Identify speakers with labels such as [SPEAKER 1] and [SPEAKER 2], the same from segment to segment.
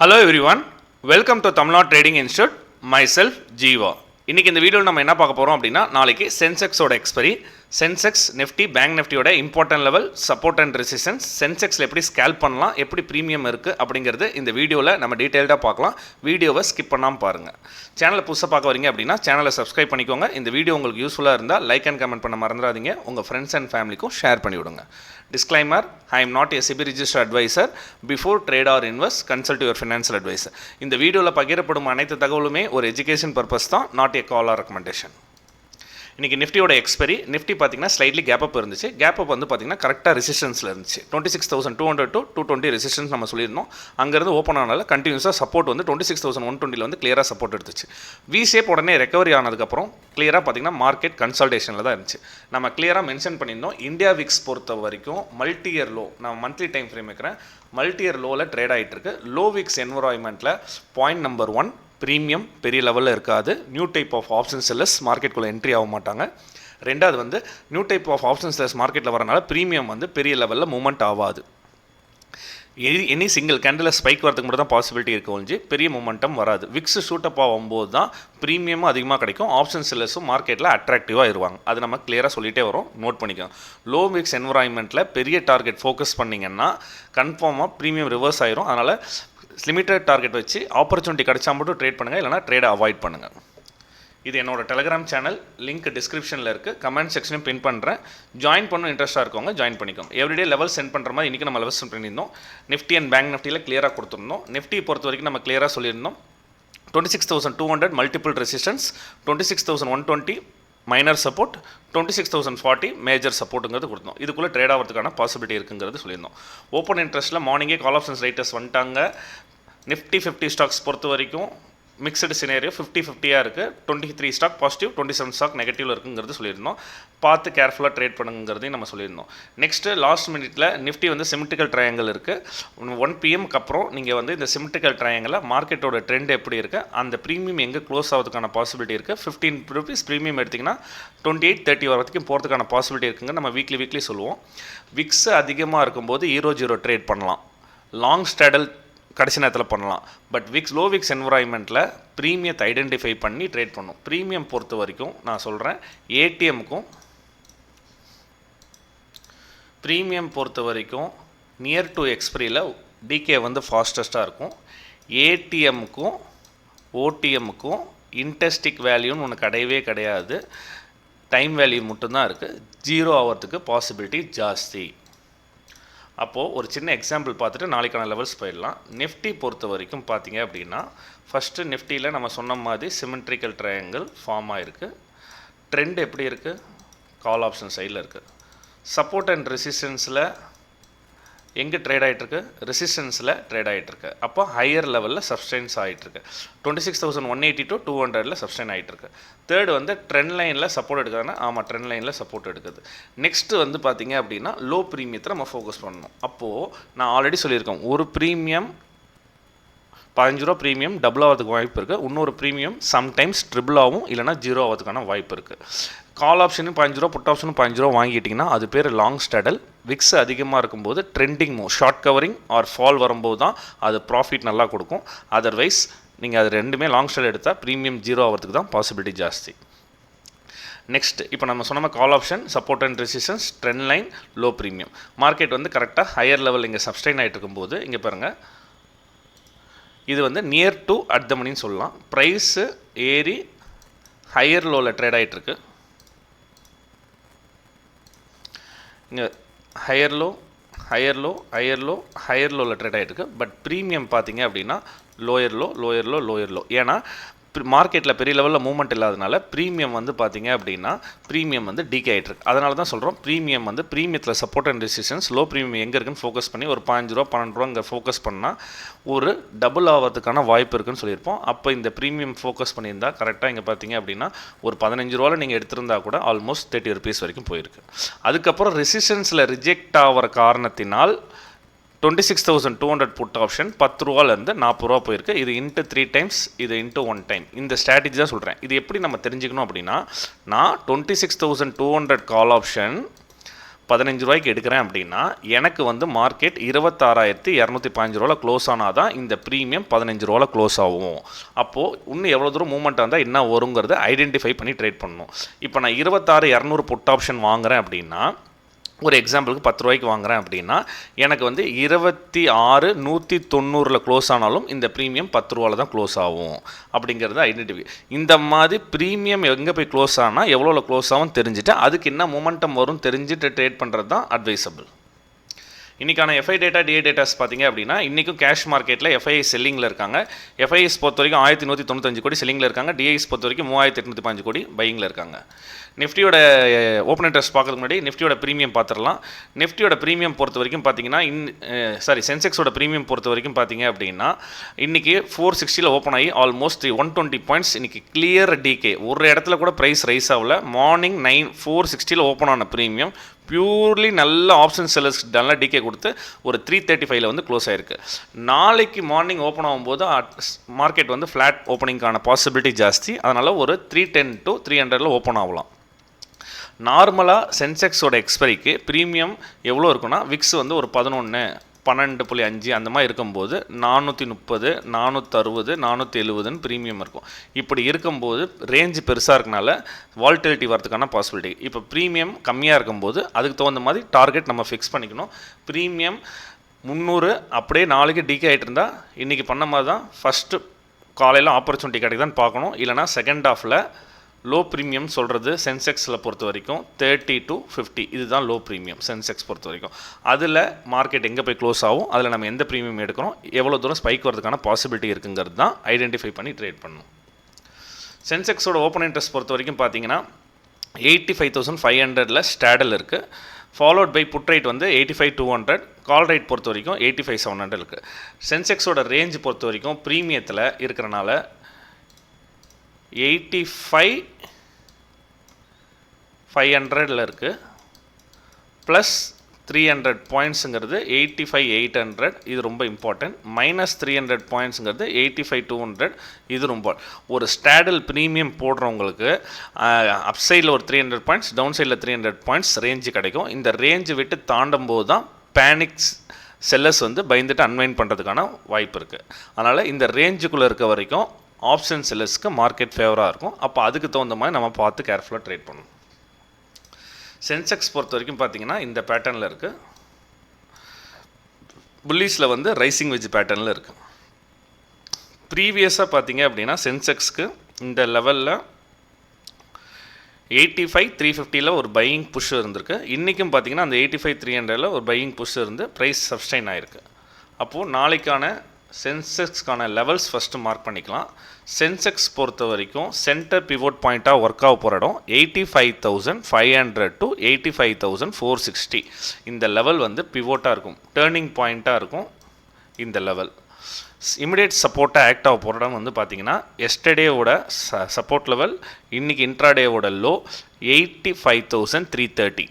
[SPEAKER 1] Hello everyone welcome to Tamil Nadu trading institute myself Jeeva இன்றைக்கி இந்த வீடியோவில் நம்ம என்ன பார்க்க போகிறோம் அப்படின்னா நாளைக்கு சென்செக்ஸோட எக்ஸ்பரி சென்செக்ஸ் நிஃப்டி பேங்க் நிஃப்டியோட important level support and resistance சென்செக்ஸில் எப்படி ஸ்கேல் பண்ணலாம் எப்படி ப்ரீமியம் இருக்குது அப்படிங்கிறது இந்த வீடியோவில் நம்ம டீட்டெயில்டாக பார்க்கலாம். வீடியோவை ஸ்கிப் பண்ணாமல் பாருங்கள் சேனலை புதுசாக பார்க்க வரீங்க அப்படின்னா சேனலை சப்ஸ்கிரைப் பண்ணிக்கோங்க. இந்த வீடியோ உங்களுக்கு யூஸ்ஃபுல்லாக இருந்தால் லைக் அண்ட் கமெண்ட் பண்ண மறந்துடாதீங்க. உங்கள் ஃப்ரெண்ட்ஸ் அண்ட் ஃபேமிலிக்கும் ஷேர் பண்ணிவிடுங்க. Disclaimer I am not SEBI register advisor before trade or invest consult your financial advisor இந்த வீடியோவில் பகிரப்படும் அனைத்து தகவலுமே ஒரு எஜுகேஷன் பர்பஸ் தான் not a call or recommendation இன்றைக்கி நிஃப்டியோட எக்ஸ்பெரி நிஃப்டி பார்த்தீங்கன்னா ஸ்லைட்லி கேப் அப் இருந்துச்சு. கேப் அப் வந்து பார்த்தீங்கன்னா கரெக்டாக ரெசிஸ்டன்ஸில் இருந்துச்சு. Twenty six thousand two hundred to two twenty resistance நம்ம சொல்லியிருந்தோம். அங்கேருந்து ஓப்பன் ஆனால கண்டினியூஸாக சப்போர்ட் வந்து டுவெண்ட்டி சிக்ஸ் தௌசண்ட் ஒன் டுவெண்ட்டியில் வந்து கிளியராக சப்போர்ட் எடுத்துச்சு. வி ஷேப் உடனே ரெக்கவரி ஆனதுக்கப்புறம் கிளியராக பார்த்தீங்கன்னா மார்க்கெட் கன்சல்டேஷனில் தான் இருந்துச்சு. நம்ம கிளியராக மென்ஷன் பண்ணியிருந்தோம். இந்தியா விக்ஸ் பொறுத்த வரைக்கும் மல்டி இயர் லோ நான் மந்த்லி டைம் ஃப்ரேம் வைக்கிறேன். மல்டி இயர் லோவில் ட்ரேட் ஆகிட்டு இருக்கு. லோ விக்ஸ் என்வரான்மெண்ட்டில் பாயிண்ட் நம்பர் ஒன் ப்ரீமியம் பெரிய லெவலில் இருக்காது. New type of option sellers மார்க்கெட்டுக்குள்ளே entry ஆக மாட்டாங்க. ரெண்டாவது வந்து new type of option sellers மார்க்கெட்டில் வரனால ப்ரீமியம் வந்து பெரிய லெவலில் மூவ்மெண்ட் ஆகாது. Any any single candle spike வரதுக்கு மட்டும் தான் பாசிபிலிட்டி இருக்க ஒழிஞ்சு பெரிய மூமெண்டம் வராது. விக்ஸ் ஷூட் அப் ஆகும்போது தான் ப்ரீமியமும் அதிகமாக கிடைக்கும். ஆப்ஷன் செல்லர்ஸும் மார்க்கெட்டில் அட்ராக்டிவாக இருவாங்க. அது நம்ம கிளியராக சொல்லிகிட்டே வரும். நோட் பண்ணிக்கோங்க. லோ விக்ஸ் என்வரான்மெண்ட்டில் பெரிய டார்கெட் ஃபோக்கஸ் பண்ணிங்கன்னா கன்ஃபார்மாக ப்ரீமியம் ரிவர்ஸ் ஆயிரும். அதனால் லிமிட்டட் டார்கெட் வச்சு ஆப்பர்ச்சுனிட்டி கிடைச்சா மட்டும் ட்ரேட் பண்ணுங்கள் இல்லைனா ட்ரேடை அவாய்ட் பண்ணுங்கள் இது என்னோட டெலிகிராம் சேனல் லிங்க் டிஸ்கிரிப்ஷனில் இருக்குது கமெண்ட் செக்ஷனையும் பின் பண்ணுறேன் ஜாயின் பண்ணணும் இன்ட்ரெஸ்ட்டாக இருக்கவங்க ஜாயின் பண்ணிக்கோங்க. எவ்ரிடே லெவல் சென்ட் பண்ணுற மாதிரி இன்றைக்கி நம்ம லெவல் சென்ட் பண்ணியிருந்தோம். நிஃப்டி அண்ட் பேங்க் நிஃப்டியில் கிளியராக கொடுத்துருந்தோம். நிஃப்டி பொறுத்த வரைக்கும் நம்ம கிளியராக சொல்லியிருந்தோம். Twenty six thousand two hundred multiple resistance twenty six thousand one twenty minor support twenty six thousand forty major சப்போர்ட்டுங்கிறது கொடுத்தோம். இதுக்குள்ளே ட்ரேட் ஆகிறதுக்கான பாசிபிலிட்டி இருக்குங்கிறது சொல்லியிருந்தோம். ஓப்பன் இன்ட்ரெஸ்ட்டில் மார்னிங்கே கால் ஆப்ஷன்ஸ் ரைட்டர்ஸ் வந்துட்டாங்க. நிஃப்டி ஃபிஃப்டி ஸ்டாக்ஸ் பொறுத்த வரைக்கும் மிக்சடு சினேரியோ ஃபிஃப்டி ஃபிஃப்டியாக இருக்குது twenty three stock positive twenty seven stock நெகட்டிவில் இருக்குங்கிறது சொல்லியிருந்தோம். பார்த்து கேர்ஃபுல்லாக ட்ரேட் பண்ணுங்கிறதையும் நம்ம சொல்லியிருந்தோம். நெக்ஸ்ட்டு லாஸ்ட் மினிட்ல நிஃப்டி வந்து சிமெட்ரிக்கல் ட்ரையாங்கல் இருக்குது ஒன் பிஎம்க்கு அப்புறம் நீங்கள் வந்து இந்த சிமெட்ரிக்கல் ட்ரையாங்கில் மார்க்கெட்டோட ட்ரெண்ட் எப்படி இருக்குது அந்த ப்ரீமியம் எங்கே க்ளோஸ் ஆகிறதுக்கான பாசிபிலிட்டி இருக்குது ஃபிஃப்டீன் ருபீஸ் ப்ரீமியம் எடுத்திங்கன்னா டுவெண்ட்டி எயிட் தேர்ட்டி வரைக்கும் போகிறதுக்கான பாசிபிலிட்டி இருக்குங்க நம்ம வீக்லி வீக்லி சொல்லுவோம். விக்ஸ் அதிகமாக இருக்கும்போது ஈரோ ஜீரோ ட்ரேட் பண்ணலாம். லாங் ஸ்டேடல் கடைசி நேரத்தில் பண்ணலாம். பட் விக்ஸ் லோ விக்ஸ் என்வரான்மெண்ட்டில் ப்ரீமியத்தை ஐடென்டிஃபை பண்ணி ட்ரேட் பண்ணும். ப்ரீமியம் பொறுத்த வரைக்கும் நான் சொல்கிறேன் ஏடிஎம்க்கும் ப்ரீமியம் பொறுத்த வரைக்கும் நியர் டு எக்ஸ்பிரியில் டிகே வந்து ஃபாஸ்டஸ்ட்டாக இருக்கும். ஏடிஎம்க்கும் ஓடிஎம்க்கும் இன்டெஸ்டிக் வேல்யூன்னு ஒன்று கிடையவே கிடையாது. டைம் வேல்யூ மட்டும்தான் இருக்குது ஜீரோ ஆகிறதுக்கு பாசிபிலிட்டி ஜாஸ்தி. அப்போது ஒரு சின்ன எக்ஸாம்பிள் பார்த்துட்டு நாளைக்கான லெவல்ஸ் போயிடலாம். நிஃப்டி பொறுத்த வரைக்கும் பார்த்தீங்க அப்படின்னா ஃபஸ்ட்டு நிஃப்டியில் நம்ம சொன்ன மாதிரி சிமெண்ட்ரிக்கல் ட்ரையாங்கிள் ஃபார்ம் ஆகிருக்கு ட்ரெண்ட் எப்படி இருக்குது கால் ஆப்ஷன் சைடில் இருக்குது சப்போர்ட் அண்ட் ரெசிஸ்டன்ஸில் எங்கே ட்ரேட் ஆகிட்டுருக்கு ரெசிஸ்டன்ஸில் ட்ரேட் ஆகிட்டுருக்கு அப்போ ஹையர் லெவலில் சப்ஸ்டைன்ஸ் ஆகிட்டுருக்கு twenty six thousand one eighty to two ஹண்ட்ரடில் சப்ஸ்டைன் ஆகிட்டுருக்கு தேர்டு வந்து ட்ரெண்ட் லைனில் சப்போர்ட் எடுக்காதுன்னா ஆமாம் ட்ரெண்ட் லைனில் சப்போர்ட் எடுக்குது. நெக்ஸ்ட்டு வந்து பார்த்தீங்க அப்படின்னா லோ ப்ரீமியத்தை நம்ம ஃபோக்கஸ் பண்ணணும். அப்போது நான் ஆல்ரெடி சொல்லியிருக்கேன் ஒரு ப்ரீமியம் பதினஞ்சு ரூபா ப்ரீமியம் டபுள் ஆகிறதுக்கு வாய்ப்பு இருக்குது இன்னொரு ப்ரீமியம் சம்டைம்ஸ் ட்ரிபிள் ஆகும் இல்லைனா ஜீரோ ஆகிறதுக்கான வாய்ப்பு இருக்குது கால் ஆப்ஷனும் பதினஞ்சு ரூபா புட் ஆப்ஷனும் பதினஞ்சு ரூபா வாங்கிட்டிங்கன்னா அது பேர் லாங் ஸ்டடல் விக்ஸ் அதிகமாக இருக்கும்போது trending move short covering or fall வரும்போது தான் அது ப்ராஃபிட் நல்லா கொடுக்கும். அதர்வைஸ் நீங்கள் அது ரெண்டுமே லாங் ஸ்டடல் எடுத்தால் ப்ரீமியம் ஜீரோ ஆகிறதுக்கு தான் பாசிபிலிட்டி ஜாஸ்தி. நெக்ஸ்ட் இப்போ நம்ம சொன்ன call option support and resistance trend line low premium market வந்து கரெக்டாக ஹையர் லெவல் இங்கே சப்ஸ்டைன் ஆகிட்டு இருக்கும்போது இங்கே பாருங்கள் இது வந்து நியர் டு அட் த மணின்னு சொல்லலாம். ப்ரைஸு ஏறி ஹையர் லோவில் ட்ரேட் ஆகிட்டுருக்கு இங்கே higher low higher low higher low higher லோவில் trade ஆகிட்டுருக்கு பட் ப்ரீமியம் பார்த்தீங்க அப்படின்னா lower low lower low lower low ஏன்னா மார்க்கெட்டில் பெரிய லெவலில் மூவ்மெண்ட் இல்லாதனால ப்ரீமியம் வந்து பார்த்தீங்க அப்படின்னா ப்ரீமியம் வந்து டிகே ஆகிட்டுருக்கு அதனால தான் சொல்கிறோம் ப்ரீமியம் வந்து ப்ரீமியத்தில் support and resistance low premium எங்கே இருக்குன்னு ஃபோக்கஸ் பண்ணி ஒரு பாஞ்சு ரூபா பன்னெண்டு ரூபா இங்கே ஃபோக்கஸ் பண்ணால் ஒரு டபுள் ஆகிறதுக்கான வாய்ப்பு இருக்குன்னு சொல்லியிருப்போம். அப்போ இந்த ப்ரீமியம் ஃபோக்கஸ் பண்ணியிருந்தால் கரெக்டாக இங்கே பார்த்தீங்க அப்படின்னா ஒரு பதினஞ்சு ரூபாவில் நீங்கள் எடுத்திருந்தா கூட ஆல்மோஸ்ட் தேர்ட்டி ருபீஸ் வரைக்கும் போயிருக்கு. அதுக்கப்புறம் ரெசிஸ்டன்ஸில் ரிஜெக்ட் ஆகிற காரணத்தினால் twenty six thousand two hundred put option பத்து ரூபாலேருந்து நாற்பது ரூபா போயிருக்கு. இது இன்ட்டு த்ரீ டைம்ஸ் இது இன்ட்டு ஒன் டைம் இந்த ஸ்ட்ராட்டஜி தான் சொல்கிறேன் இது எப்படி நம்ம தெரிஞ்சுக்கணும் அப்படின்னா நான் twenty six thousand two hundred call option பதினஞ்சு ரூபாய்க்கு எடுக்கிறேன் அப்படின்னா எனக்கு வந்து மார்க்கெட் இருபத்தாறாயிரத்தி இரநூத்தி பதினஞ்சு ரூபாவில் க்ளோஸ் ஆனால் தான் இந்த ப்ரீமியம் பதினஞ்சு ரூபாவில் க்ளோஸ் ஆகும். அப்போது இன்னும் எவ்வளோ தூரம் மூவ்மெண்ட் வந்தால் என்ன வருங்கிறத ஐடென்டிஃபை பண்ணி ட்ரேட் பண்ணணும். இப்போ நான் இருபத்தாறு இரநூறு புட் ஆப்ஷன் வாங்குகிறேன் அப்படின்னா ஒரு எக்ஸாம்பிளுக்கு பத்து ரூபாய்க்கு வாங்குறேன் அப்படின்னா எனக்கு வந்து இருபத்தி ஆறு நூற்றி தொண்ணூறில் க்ளோஸ் ஆனாலும் இந்த ப்ரீமியம் பத்து ரூபாவில் தான் க்ளோஸ் ஆகும் அப்படிங்கிறது ஐடென்டிஃபை இந்த மாதிரி ப்ரீமியம் எங்கே போய் க்ளோஸ் ஆனால் எவ்வளோ க்ளோஸ் ஆகும் தெரிஞ்சுட்டு அதுக்கு என்ன மூமெண்டம் வரும் தெரிஞ்சுட்டு ட்ரேட் பண்ணுறது தான் அட்வைசபிள் இன்றைக்கான எஃப்ஐ டேட்டா டிஏ டேட்டாஸ் பார்த்தீங்க அப்படின்னா இன்றைக்கும் கேஷ் மார்க்கெட்டில் எஃப்ஐ செல்லிங்கில் இருக்காங்க. எஃப்ஐஎஸ் பொறுத்த வரைக்கும் ஆயிரத்தி நூற்றி தொண்ணூத்தஞ்சு கோடி செல்லிங்கில் இருக்காங்க. டிஐஎஸ் பொறுத்த வரைக்கும் மூவாயிரத்தி எட்நூற்றி பாஞ்சு கோடி பையிங்கில் இருக்காங்க. நிஃப்டியோட ஓப்பன் இன்ட்ரெஸ்ட் பார்க்கறதுக்கு முன்னாடி நிஃப்டியோட ப்ரீமியம் பார்த்துடலாம். நிஃப்டியோட ப்ரீமியம் பொறுத்த வரைக்கும் பார்த்தீங்கன்னா இன் சாரி சென்செக்ஸோட ப்ரீமியம் பொறுத்த வரைக்கும் பார்த்தீங்க அப்படின்னா இன்றைக்கி ஃபோர் சிக்ஸ்டியில் ஓப்பன் ஆகி ஆல்மோஸ்ட் ஒன் டுவெண்ட்டி பாயிண்ட்ஸ் இன்றைக்கி கிளியர் டிகே ஒரு இடத்துல கூட ப்ரைஸ் ரைஸ் ஆகல. மார்னிங் நைன் ஃபோர் சிக்ஸ்டியில் ஓப்பன் ஆன ப்ரீமியம் பியூர்லி நல்ல ஆப்ஷன் செல்லர்ஸ் நல்லா டிகே கொடுத்து ஒரு த்ரீ தேர்ட்டி ஃபைவ்ல வந்து க்ளோஸ் ஆயிருக்கு. நாளைக்கு மார்னிங் ஓப்பன் ஆகும்போது மார்க்கெட் வந்து ஃப்ளாட் ஓப்பனிங்கான பாசிபிலிட்டி ஜாஸ்தி. அதனால் ஒரு த்ரீ டென் டு த்ரீ ஹண்ட்ரடில் ஓப்பன் ஆகலாம். நார்மலாக சென்செக்ஸோட எக்ஸ்பைரிக்கு ப்ரீமியம் எவ்வளோ இருக்குன்னா விக்ஸ் வந்து ஒரு பதினொன்று பன்னெண்டு புள்ளி அஞ்சு அந்த மாதிரி இருக்கும்போது நானூற்றி முப்பது நானூற்றறுபது நானூற்றி எழுபதுன்னு ப்ரீமியம் இருக்கும். இப்படி இருக்கும்போது ரேஞ்சு பெருசாக இருக்கனால வால்டிலிட்டி வரதுக்கான பாசிபிலிட்டி இப்போ ப்ரீமியம் கம்மியாக இருக்கும்போது அதுக்கு தகுந்த மாதிரி டார்கெட் நம்ம ஃபிக்ஸ் பண்ணிக்கணும். ப்ரீமியம் முந்நூறு அப்படியே நாளைக்கு டிகே ஆகிட்டு இருந்தால் இன்றைக்கி பண்ண மாதிரி தான் ஃபஸ்ட்டு காலையில் ஆப்பர்ச்சுனிட்டி கிடைக்குதான்னு பார்க்கணும். இல்லைனா செகண்ட் ஹாஃபில் லோ ப்ரீமியம் சொல்கிறது சென்செக்ஸில் பொறுத்த வரைக்கும் தேர்ட்டி டு ஃபிஃப்டி இதுதான் லோ ப்ரீமியம் சென்செக்ஸ் பொறுத்த வரைக்கும். அதில் மார்க்கெட் எங்கே போய் க்ளோஸ் ஆகும்? அதில் நம்ம எந்த ப்ரீமியம் எடுக்கிறோம்? எவ்வளோ தூரம் ஸ்பைக் வரதுக்கான பாசிபிலிட்டி இருக்குங்கிறது தான் ஐடென்டிஃபை பண்ணி ட்ரேட் பண்ணும். சென்செக்ஸோட ஓப்பன் இன்ட்ரெஸ்ட் பொறுத்த வரைக்கும் பார்த்தீங்கன்னா எயிட்டி ஃபைவ் தௌசண்ட் ஃபைவ் ஹண்ட்ரடில் ஸ்டாடல் இருக்குது ஃபாலோட் பை புட் ரைட் வந்து eighty five two hundred call right பொறுத்த வரைக்கும் எயிட்டி ஃபைவ் செவன் ஹண்ட்ரட் இருக்குது சென்செக்ஸோட ரேஞ்ச் பொறுத்த வரைக்கும் ப்ரீமியத்தில் இருக்கிறனால எயிட்டி ஃபைவ் ஃபைவ் ஹண்ட்ரடில் இருக்குது ப்ளஸ் த்ரீ ஹண்ட்ரட் பாயிண்ட்ஸுங்கிறது எயிட்டி ஃபைவ் எயிட் ஹண்ட்ரட் இது ரொம்ப இம்பார்ட்டன்ட் மைனஸ் த்ரீ ஹண்ட்ரட் பாயிண்ட்ஸுங்கிறது எயிட்டி ஃபைவ் டூ ஹண்ட்ரட் இது ரொம்ப ஒரு ஸ்டாடல் ப்ரீமியம் போடுறவங்களுக்கு அப்சைடில் ஒரு த்ரீ ஹண்ட்ரட் பாயிண்ட்ஸ் டவுன் சைடில் த்ரீ ஹண்ட்ரட் பாயிண்ட்ஸ் ரேஞ்சு கிடைக்கும். இந்த ரேஞ்சு விட்டு தாண்டும் போது தான் பேனிக்ஸ் செல்லர்ஸ் வந்து பயந்துட்டு அன்வைன் பண்ணுறதுக்கான வாய்ப்பு இருக்குது அதனால் இந்த ரேஞ்சுக்குள்ளே இருக்க வரைக்கும் ஆப்ஷன் செல்லர்ஸ்க்கு மார்க்கெட் ஃபேவராக இருக்கும். அப்போ அதுக்கு தகுந்த மாதிரி நம்ம பார்த்து கேர்ஃபுல்லாக ட்ரேட் பண்ணணும். சென்செக்ஸ் பொறுத்த வரைக்கும் பார்த்தீங்கன்னா இந்த பேட்டர்னில் இருக்குது புல்லிஸில் வந்து ரைசிங் வெஜ் பேட்டர்னில் இருக்குது ப்ரீவியஸாக பார்த்தீங்க அப்படின்னா சென்செக்ஸ்க்கு இந்த லெவலில் எயிட்டி ஃபைவ் த்ரீ ஃபிஃப்டியில் ஒரு பையிங் புஷ் இருந்திருக்கு. இன்றைக்கும் பார்த்தீங்கன்னா அந்த எயிட்டி ஃபைவ் த்ரீ ஹண்ட்ரடில் ஒரு பையிங் புஷ் இருந்து ப்ரைஸ் சப்ஸ்டைன் ஆகிருக்கு அப்போது நாளைக்கான சென்செக்ஸ்க்கான லெவல்ஸ் ஃபஸ்ட்டு மார்க் பண்ணிக்கலாம். சென்செக்ஸ் பொறுத்த வரைக்கும் சென்டர் பிவோட் பாயிண்ட்டாக ஒர்க் ஆக போகிற இடம் eighty five thousand five hundred to eighty five thousand four sixty இந்த லெவல் வந்து பிவோட்டாக இருக்கும். டேர்னிங் பாயிண்ட்டாக இருக்கும் இந்த லெவல் இமிடியேட் சப்போர்ட்டாக ஆக்ட் ஆக போகிற இடம் வந்து பார்த்தீங்கன்னா எஸ்டர்டேவோட ச சப்போர்ட் லெவல் இன்றைக்கி இன்ட்ராடேவோட low eighty five thousand three thirty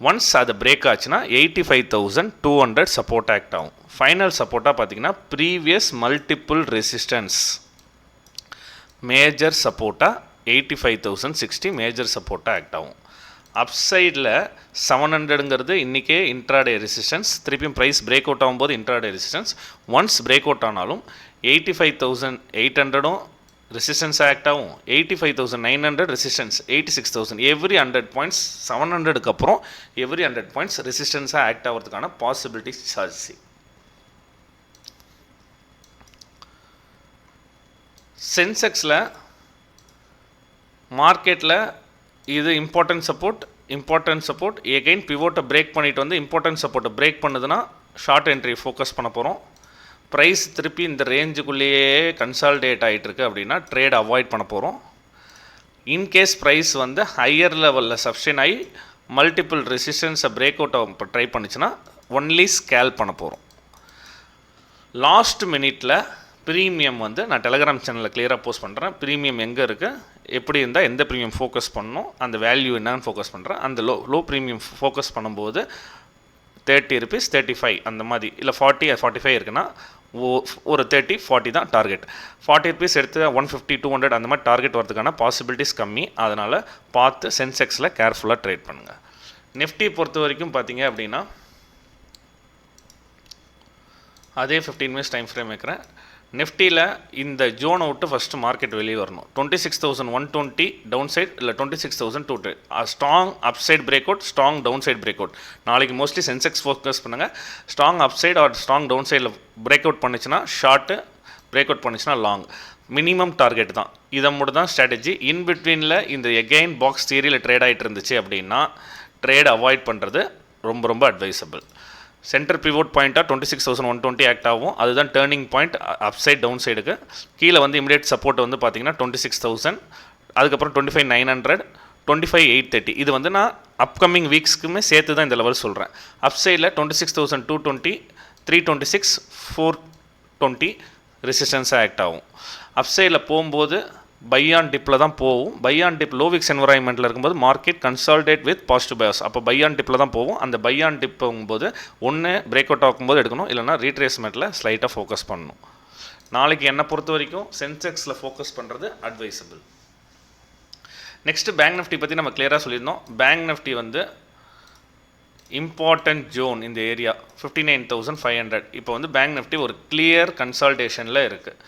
[SPEAKER 1] once அது பிரேக் ஆச்சுன்னா eighty five thousand two hundred support act ஆகும் ஃபைனல் சப்போர்ட்டாக பார்த்தீங்கன்னா ப்ரீவியஸ் மல்டிப்புள் ரெசிஸ்டன்ஸ் மேஜர் சப்போர்ட்டாக eighty five thousand sixty major சப்போர்ட்டாக ஆக்ட் ஆகும். அப்சைடில் செவன் ஹண்ட்ரடுங்கிறது இன்றைக்கே இன்ட்ராடே ரெசிஸ்டன்ஸ் திருப்பியும் ப்ரைஸ் பிரேக் அவுட் ஆகும்போது intraday resistance once break out ஆனாலும் எயிட்டி ஃபைவ் தௌசண்ட் எயிட் ஹண்ட்ரடும் ரெசிஸ்டன்ஸ் ஆக்ட் ஆகும் eighty five thousand nine hundred resistance eighty six thousand every hundred points seven ஹண்ட்ரடுக்கு அப்புறம் எவ்ரி ஹண்ட்ரட் பாயிண்ட்ஸ் ரெசிஸ்டன்ஸாக act ஆகிறதுக்கான possibility ஜாஸ்தி சென்செக்ஸில் மார்க்கெட்டில் இது important support important support again பிவோட்டை break பண்ணிவிட்டு வந்து இம்பார்ட்டன்ட் சப்போர்ட்டை பிரேக் பண்ணுதுன்னா ஷார்ட் என்ட்ரி ஃபோக்கஸ் பண்ண போகிறோம் ப்ரைஸ் திருப்பி இந்த ரேஞ்சுக்குள்ளேயே கன்சால்டேட் ஆகிட்டுருக்கு அப்படின்னா ட்ரேட் அவாய்ட் பண்ண போகிறோம் இன்கேஸ் ப்ரைஸ் வந்து ஹையர் லெவலில் சப்ஷன் ஆகி மல்டிபிள் ரெசிஸ்டன்ஸை பிரேக் அவுட் ட்ரை பண்ணுச்சுன்னா ஒன்லி ஸ்கேல் பண்ண போகிறோம் லாஸ்ட் மினிட்டில் ப்ரீமியம் வந்து நான் டெலகிராம் சேனலில் கிளியராக போஸ்ட் பண்ணுறேன் ப்ரீமியம் எங்கே இருக்குது எப்படி இருந்தால் எந்த ப்ரீமியம் ஃபோக்கஸ் பண்ணணும்? அந்த வேல்யூ என்னன்னு ஃபோக்கஸ் பண்ணுறேன் அந்த லோ லோ ப்ரீமியம் ஃபோக்கஸ் பண்ணும்போது தேர்ட்டி ருபீஸ் தேர்ட்டி ஃபைவ் அந்த மாதிரி இல்லை ஃபார்ட்டி ஃபார்ட்டி ஃபைவ் இருக்குன்னா ஒரு தேர்ட்டி ஃபார்ட்டி தான் டார்கெட் ஃபார்ட்டி ருபீஸ் எடுத்து ஒன் ஃபிஃப்டி டூ ஹண்ட்ரட் அந்த மாதிரி டார்கெட் வரதுக்கான பாசிபிலிட்டிஸ் கம்மி. அதனால் பார்த்து சென்செக்ஸில் கேர்ஃபுல்லாக ட்ரேட் பண்ணுங்கள் நிஃப்டி பொறுத்த வரைக்கும் பார்த்தீங்க அப்படின்னா அதே ஃபிஃப்டீன் மினிட்ஸ் டைம் ஃப்ரேம் வைக்கிறேன். நிஃப்டியில் இந்த ஜோனை விட்டு ஃபஸ்ட்டு மார்க்கெட் வெளியே வரணும். Twenty six thousand one twenty down side இல்லை twenty six thousand two strong up side break out strong down side break out நாளைக்கு மோஸ்ட்லி சென்செக்ஸ் ஃபோக்கஸ் பண்ணுங்கள் strong up side or strong down சைடில் break out பண்ணுச்சுன்னா short break out பண்ணுச்சுன்னா long minimum target தான். இதை மட்டும் தான் strategy இன் பிட்வீனில் இந்த எகெயின் பாக்ஸ் தியரியில் ட்ரேட் ஆகிட்டு இருந்துச்சு அப்படின்னா ட்ரேட் அவாய்ட் பண்ணுறது ரொம்ப ரொம்ப அட்வைசபிள் சென்டர் பிவோட் பாயிண்ட்டாக twenty six thousand one twenty act ஆகும். அதுதான் turning point up side down சைடுக்கு கீழே வந்து இமிடியேட் சப்போர்ட் வந்து பார்த்தீங்கன்னா டுவெண்ட்டி சிக்ஸ் தௌசண்ட் அதுக்கப்புறம் twenty five nine hundred twenty five eight thirty இது வந்து நான் அப்கமிங் வீக்ஸ்க்குமே சேர்த்து தான் இந்த லெவல் சொல்கிறேன் அப் சைடில் twenty six thousand two twenty three twenty six four twenty ரெசிஸ்டன்ஸாக act ஆகும். அப் சைடில் போகும்போது பை ஆன் டிப்பில் தான் போகும் buy on dip low VIX என்வரான்மெண்ட்டில் இருக்கும்போது market consolidate with positive bias அப்போ பை ஆன் டிப்பில் தான் போகும் அந்த பை ஆன் டிப் போகும்போது ஒன்று பிரேக் அவுட் ஆகும்போது எடுக்கணும். இல்லைனா ரீட்ரேஸ்மெண்ட்டில் ஸ்லைட்டாக ஃபோக்கஸ் பண்ணணும். நாளைக்கு என்னை பொறுத்த வரைக்கும் சென்செக்ஸில் ஃபோக்கஸ் பண்ணுறது அட்வைசபிள் நெக்ஸ்ட்டு பேங்க் நிஃப்டி பற்றி நம்ம கிளியராக சொல்லியிருந்தோம். பேங்க் நிஃப்டி வந்து இம்பார்ட்டன்ட் ஜோன் இந்த area fifty nine thousand five hundred இப்போ வந்து பேங்க் நிஃப்டி ஒரு கிளியர் கன்சால்டேஷனில் இருக்குது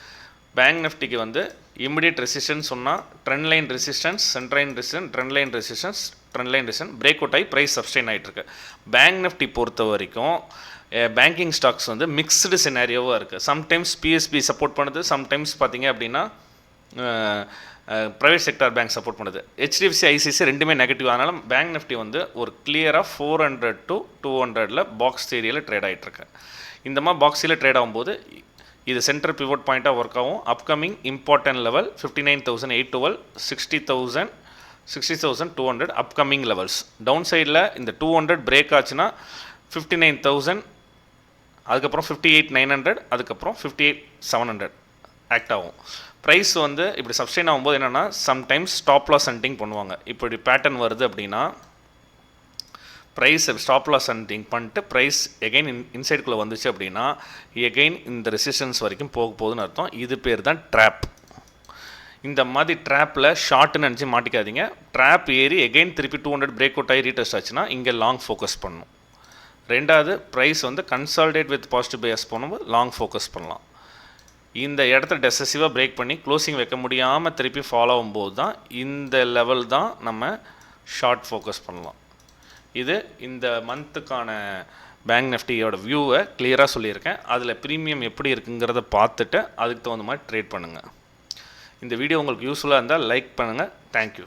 [SPEAKER 1] பேங்க் நிஃப்டிக்கு வந்து இமிடியட் ரெசிஸ்டன்ஸ் சொன்னால் trend line resistance centre line resistance trend line resistance trend line resistance break out ஆகி ப்ரைஸ் சப்ஸ்டைன் ஆகிட்டு இருக்கு. பேங்க் நிஃப்டி பொறுத்த வரைக்கும் பேங்கிங் ஸ்டாக்ஸ் வந்து மிக்ஸ்டு சினாரியோவாக இருக்குது சம்டைம்ஸ் பிஎஸ்பி சப்போர்ட் பண்ணுது சம்டைம்ஸ் பார்த்தீங்க அப்படின்னா ப்ரைவேட் செக்டார் பேங்க் சப்போர்ட் பண்ணுது. ஹெச்டிஎஃப்சி ஐசிசி ரெண்டுமே நெகட்டிவ் அதனால பேங்க் நிஃப்டி வந்து ஒரு கிளியராக ஃபோர் ஹண்ட்ரட் டு டூ ஹண்ட்ரடில் பாக்ஸ் ஏரியாவில் ட்ரேட் ஆகிட்டுருக்கு இந்த மாதிரி பாக்ஸில் ட்ரேட் ஆகும்போது இது சென்டர் பிவோட் பாயிண்ட்டாக ஒர்க் ஆகும். Upcoming important level fifty nine thousand eight twelve sixty thousand sixty thousand two hundred upcoming levels down சைடில் இந்த டூ ஹண்ட்ரட் பிரேக் ஆச்சுன்னா ஃபிஃப்டி நைன் தௌசண்ட் அதுக்கப்புறம் ஃபிஃப்டி எயிட் நைன் ஹண்ட்ரட் அதுக்கப்புறம் fifty eight seven hundred act ஆகும். Price வந்து இப்படி சப்ஸ்டைன் ஆகும்போது என்னென்னா சம்டைம்ஸ் ஸ்டாப் லாஸ் ஹண்டிங் பண்ணுவாங்க. இப்படி பேட்டர்ன் வருது அப்படின்னா ப்ரைஸ் ஸ்டாப் லாஸ் ஹண்டிங் பண்ணிட்டு ப்ரைஸ் எகைன் இன் இன்சைடுக்குள்ளே வந்துச்சு அப்படின்னா எகைன் இந்த ரெசிஸ்டன்ஸ் வரைக்கும் போக போகுதுன்னு அர்த்தம். இது பேர் தான் ட்ராப் இந்த மாதிரி ட்ராப்பில் ஷார்ட்னு நினச்சி மாட்டிக்காதீங்க. ட்ராப் ஏறி எகைன் திருப்பி டூ ஹண்ட்ரட் பிரேக் அவுட் ஆகி ரீடெஸ்ட் ஆச்சுன்னா இங்கே லாங் ஃபோக்கஸ் பண்ணணும் ரெண்டாவது ப்ரைஸ் வந்து கன்சால்டேட் வித் பாசிட்டிவ் பேஸ் பண்ணும்போது லாங் ஃபோக்கஸ் பண்ணலாம். இந்த இடத்த டெசசிவாக பிரேக் பண்ணி க்ளோசிங் வைக்க முடியாமல் திருப்பி ஃபாலோ ஆகும்போது தான் இந்த லெவல் தான் நம்ம ஷார்ட் ஃபோக்கஸ் பண்ணலாம். இது இந்த மந்த்துக்கான பேங்க் நிஃப்டியோட வியூவை கிளியராக சொல்லியிருக்கேன். அதில் ப்ரீமியம் எப்படி இருக்குங்கிறத பார்த்துட்டு அதுக்கு தகுந்த மாதிரி ட்ரேட் பண்ணுங்கள் இந்த வீடியோ உங்களுக்கு யூஸ்ஃபுல்லாக இருந்தால் லைக் பண்ணுங்கள் தேங்க்யூ